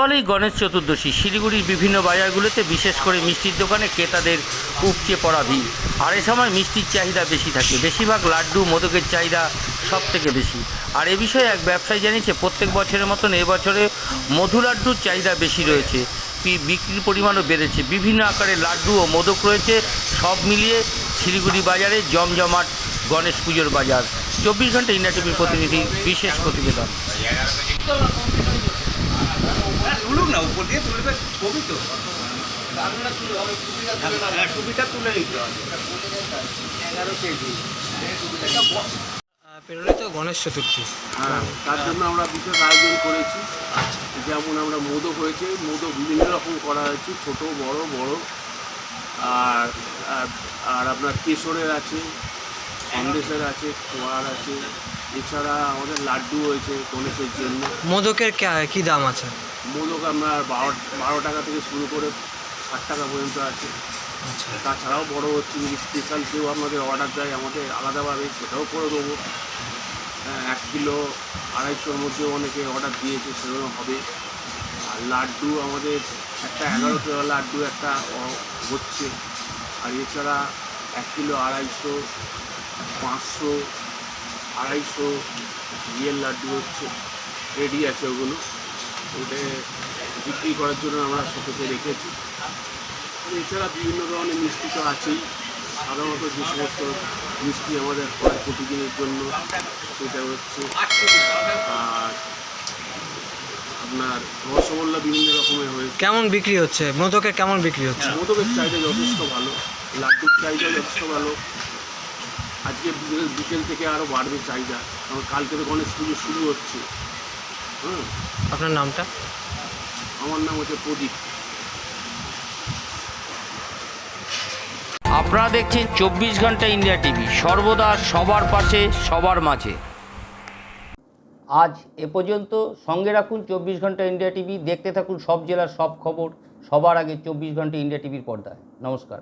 বলেই গণেশ চতুর্দশী। শিলিগুড়ির বিভিন্ন বাজারগুলোতে বিশেষ করে মিষ্টির দোকানে ক্রেতাদের উপচে পড়া ভিড়। আর এ সময় মিষ্টির চাহিদা বেশি থাকে। বেশিরভাগ লাড্ডু, মোদকের চাহিদা সব থেকে বেশি। আর এ বিষয়ে এক ব্যবসায়ী জানিয়েছে, প্রত্যেক বছরের মতন এবছরে মধু লাড্ডুর চাহিদা বেশি রয়েছে। বিক্রির পরিমাণও বেড়েছে। বিভিন্ন আকারের লাড্ডু ও মোদক রয়েছে। সব মিলিয়ে শিলিগুড়ি বাজারে জমজমাট গণেশ পুজোর বাজার। চব্বিশ ঘণ্টা ইন্ডিয়া প্রতিনিধি, বিশেষ প্রতিবেদন। তুলুক না উপর দিয়ে তুলবে ছবি তো। হ্যাঁ, টুপিটা তুলে নিতে হবে। এগারো কেজি। পেরোলে তো গণেশ চতুর্থী। হ্যাঁ তার জন্য আমরা বিশেষ আয়োজন করেছি। যেমন আমরা মোদক হয়েছে মোদক বিভিন্ন রকম করা হয়েছে ছোট বড় বড়। আর আর- আর আপনার কেশরের আছে সন্দেশের আছে খোয়ার আছে এছাড়া আমাদের লাড্ডু হয়েছে গণেশের জন্য। মোদকের কে- কি দাম আছে? মোদক আপনার বারো বারো টাকা থেকে শুরু করে ষাট টাকা পর্যন্ত আছে। আচ্ছা। তাছাড়াও বড় হচ্ছে যদি স্পেশাল কেউ আমাদের অর্ডার দেয় আমাদের আলাদাভাবে সেটাও করে দেবো। হ্যাঁ, এক কিলো আড়াইশোর মধ্যে অনেকে অর্ডার দিয়েছে সেরকম হবে। আর লাড্ডু আমাদের একটা এগারো কিলো লাড্ডু একটা হচ্ছে। আর এছাড়া এক কিলো আড়াইশো পাঁচশো আড়াইশো রিয়েল লাড্ডু হচ্ছে রেডি আছে ওগুলো। ওটা বিক্রি করার জন্য আমরা শোকেতে রেখেছি। এছাড়া বিভিন্ন ধরনের মিষ্টি তো আছেই। সাধারণত যে সমস্ত মিষ্টি আমাদের হয় প্রতিদিনের জন্য সেটা হচ্ছে আর আপনার রসগোল্লা বিভিন্ন রকমের হয়েছে কেমন বিক্রি হচ্ছে? মোদকের কেমন বিক্রি হচ্ছে? মোদকের চাহিদা যথেষ্ট ভালো। লাড্ডুর চাহিদা যথেষ্ট ভালো। আজকে বিকেল বিকেল থেকে আরও বাড়বে চাহিদা। কারণ কালকে তো গণেশ পুজো শুরু হচ্ছে। হ্যাঁ আপনার নামটা? আমার নাম হচ্ছে প্রদীপ। আপনারা দেখছেন চব্বিশ ঘণ্টা ইন্ডিয়া টিভি। সর্বদা সবার পাশে সবার মাঝে। আজ এ পর্যন্ত সঙ্গে রাখুন চব্বিশ ঘণ্টা ইন্ডিয়া টিভি। দেখতে থাকুন সব জেলার সব খবর। সবার আগে চব্বিশ ঘণ্টা ইন্ডিয়া টিভির পর্দায়। নমস্কার।